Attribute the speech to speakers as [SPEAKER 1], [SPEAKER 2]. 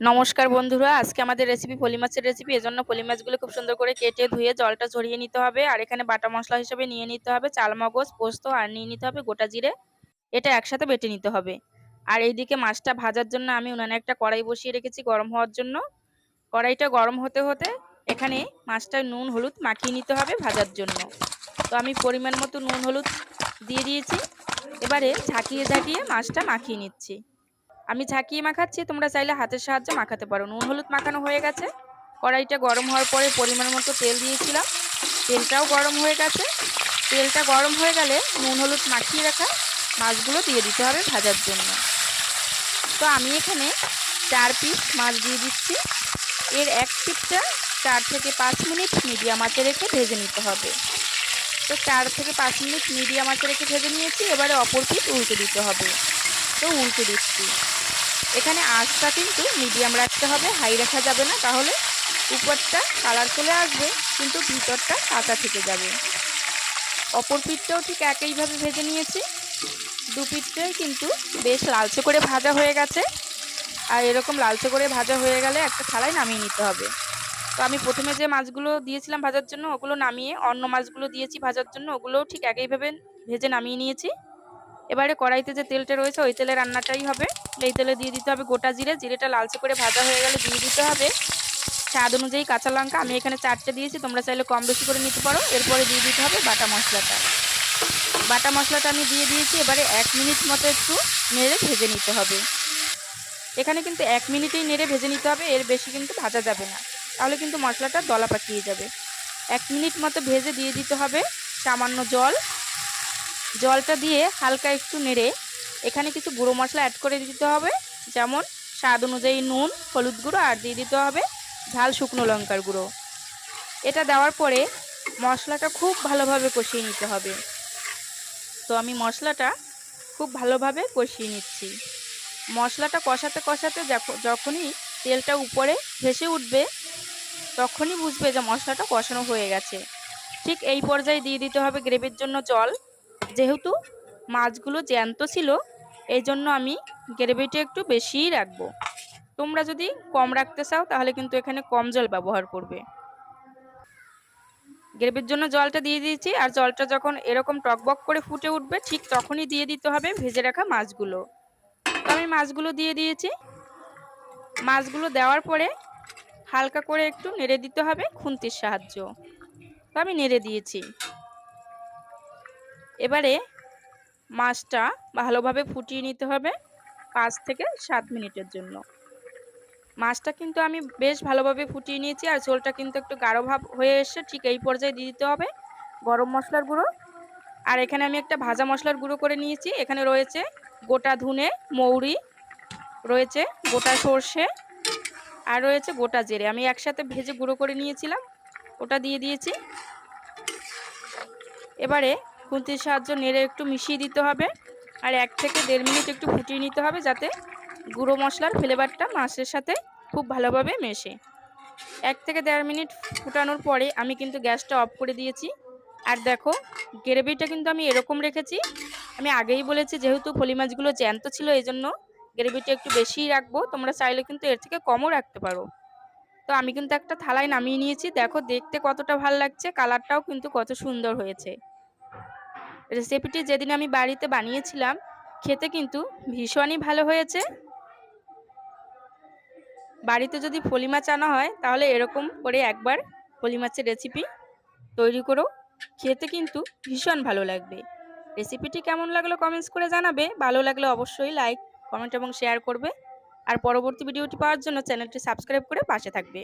[SPEAKER 1] নমস্কার বন্ধুরা, আজকে আমাদের রেসিপি পলি মাছের রেসিপি এজন্য পলি মাছগুলো খুব সুন্দর করে কেটে ধুয়ে জলটা ঝরিয়ে নিতে হবে, আর এখানে বাটা মশলা হিসেবে নিয়ে নিতে হবে, চাল, মগজ, পোস্ত, আর নিয়ে নিতে হবে গোটা জিরে, এটা একসাথে বেটে নিতে হবে। আর এইদিকে মাছটা ভাজার জন্য আমি উনানে একটা কড়াই বসিয়ে রেখেছি গরম হওয়ার জন্য। কড়াইটা গরম হতে হতে এখানে মাছটা নুন, হলুদ মাখিয়ে নিতে হবে ভাজার জন্য। তো আমি পরিমাণ মতো নুন, হলুদ দিয়ে দিয়েছি, এবারে ঝাঁকিয়ে ঝাঁকিয়ে মাছটা মাখিয়ে নিচ্ছি। আমি ঝাঁকিয়ে মাখাচ্ছি, তোমরা চাইলে হাতের সাহায্যে মাখাতে পারো। নুন, হলুদ মাখানো হয়ে গেছে। কড়াইটা গরম হওয়ার পরে পরিমাণ মতো তেল দিয়েছিলাম। তেলটাও গরম হয়ে গেছে। তেলটা গরম হয়ে গেলে নুন, হলুদ মাখিয়ে রাখা মাছগুলো দিয়ে দিতে হবে ভাজার জন্য। তো আমি এখানে চার পিস মাছ দিয়ে দিচ্ছি। এর এক পিসটা চার থেকে পাঁচ মিনিট মিডিয়াম আঁচে রেখে ভেজে নিতে হবে। তো চার থেকে পাঁচ মিনিট মিডিয়াম আঁচে রেখে ভেজে নিয়েছি। এবারে অপর পিস উল্টে দিতে হবে। তো উল্টে দিচ্ছি। এখানে আঁচটা কিন্তু মিডিয়াম রাখতে হবে, হাই রাখা যাবে না, তাহলে উপরটা কালার চলে আসবে, কিন্তু ভিতরটা কাঁচা থেকে যাবে। অপর পিঠটাও ঠিক একইভাবে ভেজে নিয়েছি। দু পিঠটাই কিন্তু বেশ লালচে করে ভাজা হয়ে গেছে। আর এরকম লালচে করে ভাজা হয়ে গেলে একটা থালায় নামিয়ে নিতে হবে। তো আমি প্রথমে যে মাছগুলো দিয়েছিলাম ভাজার জন্য, ওগুলো নামিয়ে অন্য মাছগুলো দিয়েছি ভাজার জন্য, ওগুলোও ঠিক একইভাবে ভেজে নামিয়ে নিয়েছি। এবারে কড়াইতে যে তেলটা রয়েছে, ওই তেলে রান্নাটাই হবে। এই তেলে দিয়ে দিতে হবে গোটা জিরে, জিরেটা লালচে করে ভাজা হয়ে গেলে দিয়ে দিতে হবে। স্বাদ অনুযায়ী কাঁচা লঙ্কা, আমি এখানে চারটে দিয়েছি, তোমরা চাইলে কম বেশি করে নিতে পারো। এরপরে দিয়ে দিতে হবে বাটা মশলাটা। বাটা মশলাটা আমি দিয়ে দিয়েছি, এবারে এক মিনিট মতো একটু নেড়ে ভেজে নিতে হবে। এখানে কিন্তু এক মিনিটেই নেড়ে ভেজে নিতে হবে, এর বেশি কিন্তু ভাজা যাবে না। তাহলে কিন্তু মশলাটা দলা পাকিয়ে যাবে। এক মিনিট মতো ভেজে দিয়ে দিতে হবে সামান্য জল। জলটা দিয়ে হালকা একটু নেড়ে এখানে কিছু গুঁড়ো মশলা অ্যাড করে দিতে হবে। যেমন স্বাদ অনুযায়ী নুন, হলুদ গুঁড়ো আর দিয়ে দিতে হবে ঝাল শুকনো লঙ্কার গুঁড়ো। এটা দেওয়ার পরে মশলাটা খুব ভালোভাবে কষিয়ে নিতে হবে। তো আমি মশলাটা খুব ভালোভাবে কষিয়ে নিচ্ছি। মশলাটা কষাতে কষাতে যখনই তেলটা উপরে ভেসে উঠবে, তখনই বুঝবে যে মশলাটা কষানো হয়ে গেছে। ঠিক এই পর্যায়ে দিয়ে দিতে হবে গ্রেভির জন্য জল। যেহেতু মাছগুলো জ্যান্ত ছিল এই জন্য আমি গ্রেভিটা একটু বেশিই রাখব। তোমরা যদি কম রাখতে চাও, তাহলে কিন্তু এখানে কম জল ব্যবহার করবে। গ্রেভির জন্য জলটা দিয়ে দিয়েছি, আর জলটা যখন এরকম টকবক করে ফুটে উঠবে, ঠিক তখনই দিয়ে দিতে হবে ভেজে রাখা মাছগুলো। তো আমি মাছগুলো দিয়ে দিয়েছি। মাছগুলো দেওয়ার পরে হালকা করে একটু নেড়ে দিতে হবে খুন্তির সাহায্য। তো আমি নেড়ে দিয়েছি। এবারে মাছটা ভালোভাবে ফুটিয়ে নিতে হবে পাঁচ থেকে সাত মিনিটের জন্য। মাছটা কিন্তু আমি বেশ ভালোভাবে ফুটিয়ে নিয়েছি আর ঝোলটা কিন্তু একটু গাঢ় ভাব হয়ে এসছে, ঠিক এই পর্যায়ে দিয়ে দিতে হবে গরম মশলার গুঁড়ো। আর এখানে আমি একটা ভাজা মশলার গুঁড়ো করে নিয়েছি, এখানে রয়েছে গোটা ধুনে, মৌরি, রয়েছে গোটা সর্ষে আর রয়েছে গোটা জেরে। আমি একসাথে ভেজে গুঁড়ো করে নিয়েছিলাম, ওটা দিয়ে দিয়েছি। এবারে খুন্তির সাহায্য নেড়ে একটু মিশিয়ে দিতে হবে। আর এক থেকে দেড় মিনিট একটু ফুটিয়ে নিতে হবে যাতে গুঁড়ো মশলার ফ্লেভারটা মাছের সাথে খুব ভালোভাবে মেশে। এক থেকে দেড় মিনিট ফুটানোর পরে আমি কিন্তু গ্যাসটা অফ করে দিয়েছি। আর দেখো, গ্রেভিটা কিন্তু আমি এরকম রেখেছি। আমি আগেই বলেছি যেহেতু ফলি মাছগুলো জ্যান্ত ছিল এই জন্য গ্রেভিটা একটু বেশিই রাখব। তোমরা চাইলে কিন্তু এর থেকে কমও রাখতে পারো। তো আমি কিন্তু একটা থালায় নামিয়ে নিয়েছি। দেখো, দেখতে কতটা ভালো লাগছে, কালারটাও কিন্তু কত সুন্দর হয়েছে। রেসিপিটি যেদিন আমি বাড়িতে বানিয়েছিলাম, খেতে কিন্তু ভীষণই ভালো হয়েছে। বাড়িতে যদি ফলি মাছ আনা হয়, তাহলে এরকম করে একবার ফলি মাছের রেসিপি তৈরি করো। খেতে কিন্তু ভীষণ ভালো লাগবে। রেসিপিটি কেমন লাগল কমেন্টস করে জানাবে। ভালো লাগলে অবশ্যই লাইক, কমেন্ট এবং শেয়ার করবে। আর পরবর্তী ভিডিওটি পাওয়ার জন্য চ্যানেলটি সাবস্ক্রাইব করে পাশে থাকবে।